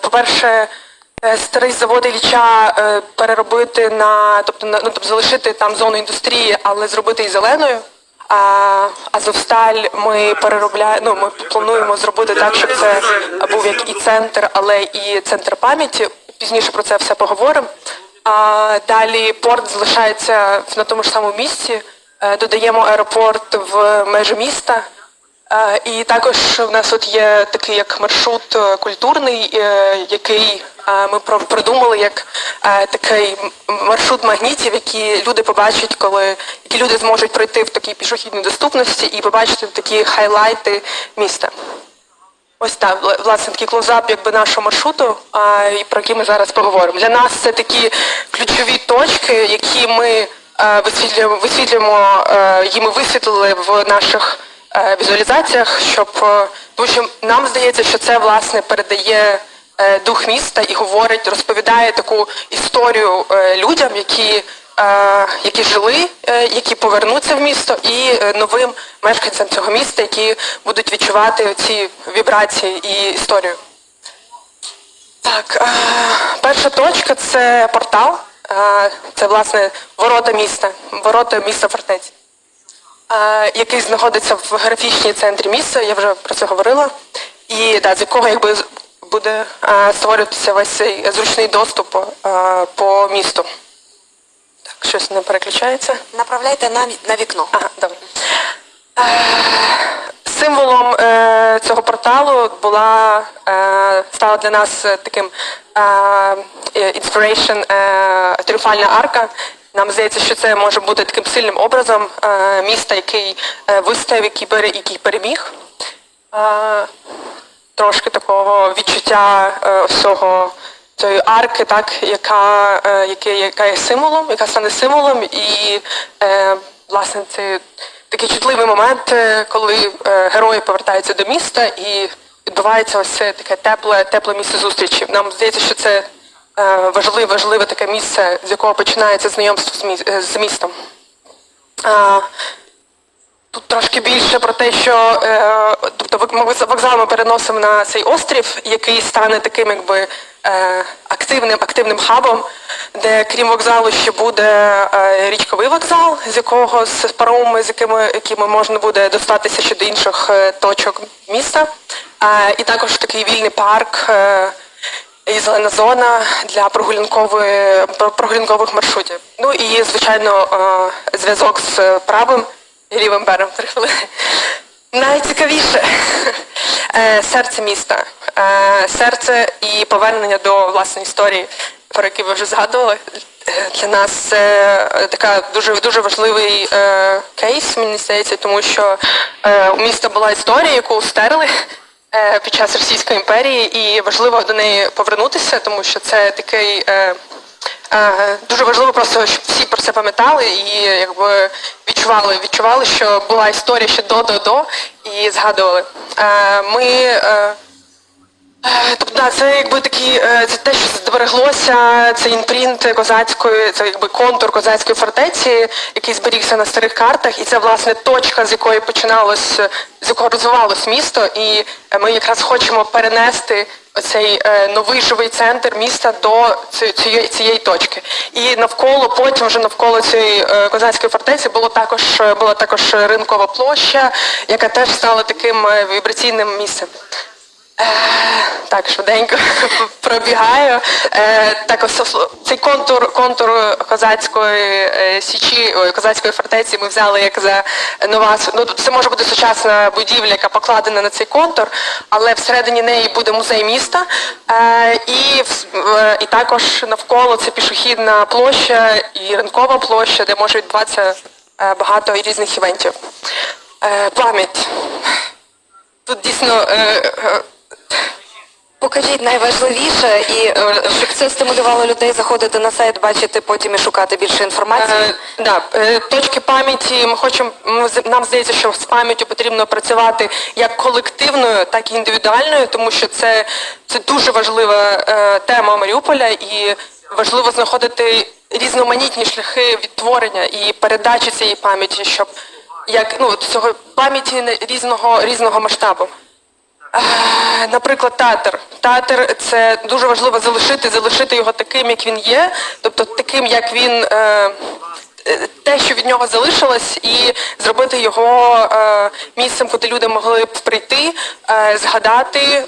по-перше, е, старий завод Ілліча е, переробити на, тобто, на, ну, тобто залишити там зону індустрії, але зробити її зеленою. А Азовсталь ми переробляємо, ну ми плануємо зробити так, щоб це був як і центр, але і центр пам'яті. Пізніше про це все поговоримо. А далі порт залишається на тому ж самому місці. Е, Додаємо аеропорт в межі міста. Е, І також в нас тут є такий як маршрут е, культурний, е, який ми придумали як такий маршрут магнітів, які люди побачать, коли які люди зможуть пройти в такій пішохідній доступності і побачити такі хайлайти міста. Ось так, власне, такий клоузап якби нашого маршруту, про які ми зараз поговоримо. Для нас це такі ключові точки, які ми висвітлюємо, висвітлюємо е, і ми висвітлили в наших візуалізаціях, щоб е, тому що нам здається, що це власне передає е, дух міста і говорить, розповідає таку історію е, людям, які е, які жили, е, які повернуться в місто, і е, новим мешканцям цього міста, які будуть відчувати ці вібрації і історію. Так, е, перша точка це портал. Е, Це власне ворота міста, ворота міста фортеці, е, який знаходиться в графічній центрі міста, я вже про це говорила, і да, з якого якби буде створюватися весь цей зручний доступ по місту. Так, щось не переключається. Направляйте на, на вікно. Ага, добре. Е, Символом е, цього порталу була е, стала для нас таким inspiration тріумфальна арка. Нам здається, що це може бути таким сильним образом е, міста, який е, вистояв, який, бере, який переміг. Трошки такого відчуття е, ось цього цієї арки, так, яка, яке- яка є символом, яка стане символом, і власне це такий чутливий момент, коли герої повертаються до міста і відбувається ось це таке тепле, тепле місце зустрічі. Нам здається, що це важливе, важливе таке місце, з якого починається знайомство з, е, містом. Тут трошки більше про те, що е, тобто ми вокзал ми переносимо на цей острів, який стане таким якби е, активним активним хабом, де крім вокзалу ще буде е, річковий вокзал, з якого з паромами, з якими якими можна буде достатися ще до інших е, точок міста. Е, і також такий вільний парк. І зелена зона для прогулянкових маршрутів. Ну і звичайно е, зв'язок з правим і лівим берегом. Три хвилини. Найцікавіше Е, серце міста, Е, серце і повернення до власної історії, про які ви вже згадували. Для нас це така дуже дуже важливий кейс, мені здається, тому що у міста була історія, яку стерли під час Російської імперії, і важливо до неї повернутися, тому що це такий е, е, дуже важливо просто, щоб всі про це пам'ятали і якби відчували, відчували, що була історія ще до до до і згадували. Е, ми е, Е, Тобто, це якби такі, е, це те, що збереглося, це інпринт козацької, це якби контур козацької фортеці, який зберігся на старих картах, і це власне точка, з якої починалось, з якого розвивалось місто, і е, ми якраз хочемо перенести оцей е, новий живий центр міста до цієї, цієї точки. І навколо, потім вже навколо цієї козацької фортеці було також була також ринкова площа, яка теж стала таким вібраційним місцем. Так, швиденько пробігаю. Е, Так, цей контур, контур козацької е, січі, козацької фортеці ми взяли як за нова. Ну, це може бути сучасна будівля, яка покладена на цей контур, але всередині неї буде музей міста. Е, І, і також навколо це пішохідна площа і ринкова площа, де може відбуватися багато різних івентів. Пам'ять. Тут дійсно. Покажіть найважливіше, і е, щоб це стимулювало людей заходити на сайт, бачити потім і шукати більше інформації. Е, да, е, точки пам'яті. Ми хочемо. Нам здається, що з пам'яттю потрібно працювати як колективною, так і індивідуальною, тому що це, це дуже важлива е, тема Маріуполя, і важливо знаходити різноманітні шляхи відтворення і передачі цієї пам'яті, щоб як ну цього пам'яті різного різного масштабу. Е, Наприклад, театр. Театр це дуже важливо залишити, залишити його таким, як він є, тобто таким, як він. е, Те, що від нього залишилось, і зробити його е, місцем, куди люди могли б прийти, е, згадати,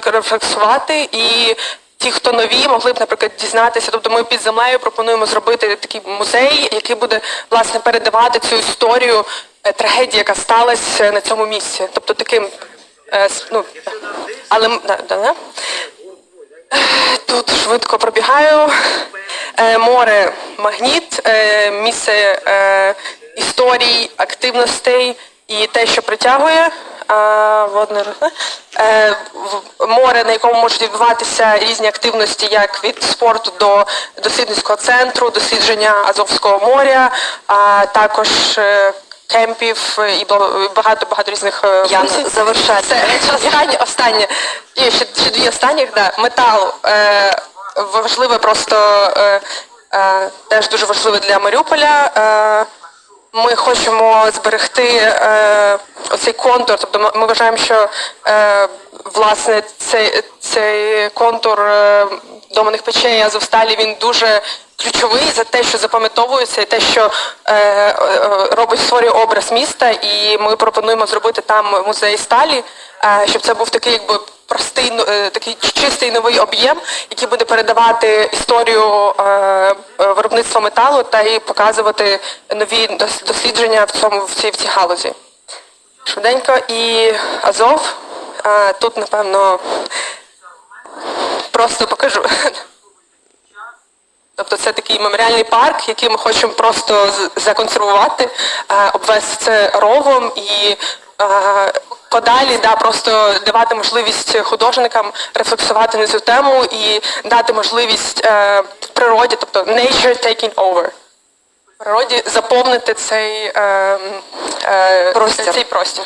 прорефлексувати і ті, хто нові, могли б, наприклад, дізнатися. Тобто ми під землею пропонуємо зробити такий музей, який буде власне передавати цю історію трагедії, яка сталася на цьому місці. Тобто таким ну, але да, да, Тут швидко пробігаю. Е, море магніт, е, місце е, історій, активностей і те, що притягує. Водне море, на якому можуть відбуватися різні активності, як від спорту до дослідницького центру, дослідження Азовського моря, а також кемпів і багато багато різних е, Яна, завершайте. Це останнє, останнє. І ще, ще дві останніх, да. Метал. Е, важливе просто е, е, теж дуже важливе для Маріуполя. Е, ми хочемо зберегти е, оцей контур. Тобто ми, ми вважаємо, що е, власне цей, цей контур е, доманих печей Азовсталі він дуже ключовий за те, що запам'ятовується, і те, що е, е, робить створює образ міста. І ми пропонуємо зробити там музей сталі, е, щоб це був такий, якби простий, ну, е, такий чистий новий об'єм, який буде передавати історію е, е, виробництва металу та і показувати нові дослідження в цьому в цій в цій галузі. Швиденько і Азов. Е, Тут, напевно, просто покажу. Тобто це такий меморіальний парк, який ми хочемо просто законсервувати, е, обвести це ровом і е, подалі да, просто давати можливість художникам рефлексувати на цю тему і дати можливість е, природі, тобто nature taking over. Природі заповнити цей, е, е, Простір. цей простір.